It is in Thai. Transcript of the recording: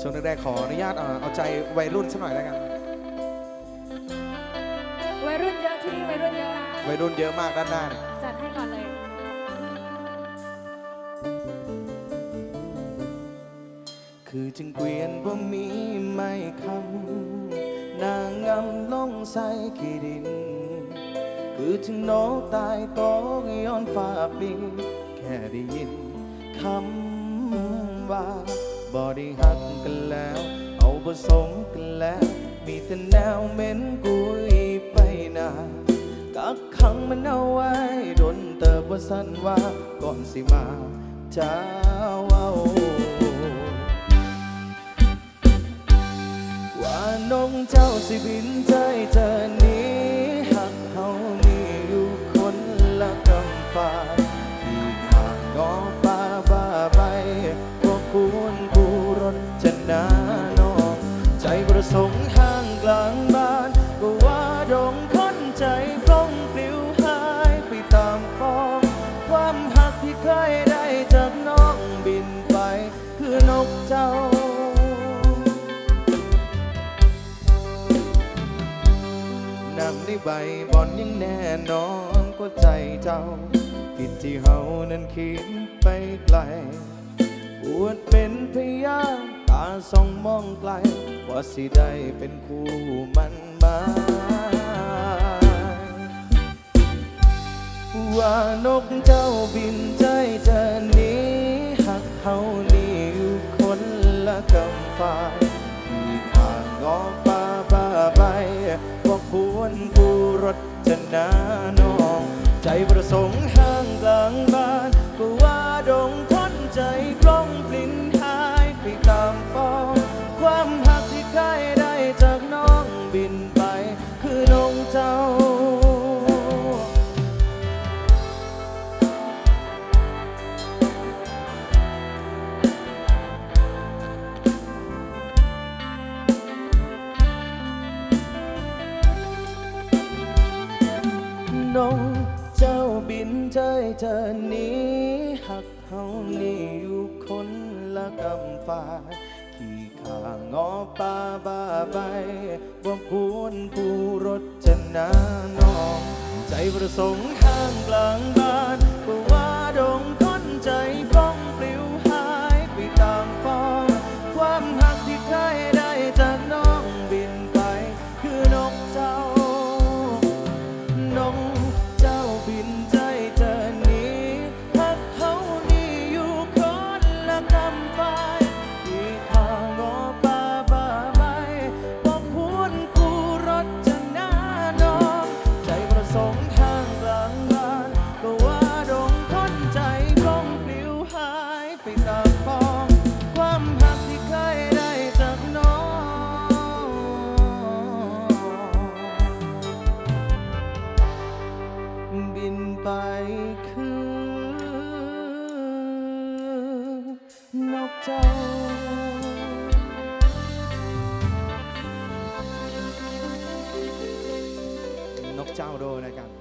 ช่วงแรกๆขออนุญาตเอ่อเอาใจวัยรุ่นสักหน่อยแล้วกัน วัยรุ่นเยอะที่นี่วัยรุ่นเยอะนะวัยรุ่นเยอะมากด้านหน้าเนี่ยจัดให้ก่อนเลย คือจึงเกวียนบ่มีไม่คำนางงำลงใส่ขี้ดิน คือจึงโนตายโตกย้อนฟ้าปลิงแค่ได้ยิน คำว่าบ่ได้หักกันแล้ว เอาบ่สมกันแล้ว มีแต่แนวเหม็นกุยไปนากักขังมันเอาไว้ดนเติบว่าสั้นว่าก่อนสิมาจ้าเอาว่านงเจ้าสิบินใจเธอนี้หักเฮานี่อยู่คนละกำฟ้า สงห้างกลางบ้าน ก็ว่าดงคนใจพร่องปลิวหายไปตามฟอง ความหักที่เคยได้จากน้องบินไป คือนกเจ้านำในใบบอนยังแน่นอนกว่าใจเจ้าผิดที่เฮานั้นคิดไปไกลอวดเป็นพยาน ตาส่องมองไกล ว่าสิได้เป็นคู่มันหมายว่านกเจ้าบินใจเจะหนี้หักเฮานี่อยู่คนละกำฝ่ายที่ข้างงอป่าบ้าใบว่าควรผู้รถจะนาน้อง ใจประสงค์ นง เจ้าบินใจเธอหนี้หักเฮานี่อยู่คนละกำฝ่าขี่ขางอป่าบ้าใบบ่ควรผู้รถจะนาน้อง ใจประสงค์ข้างกลาง เจ้า นกเจ้าโดนะครับ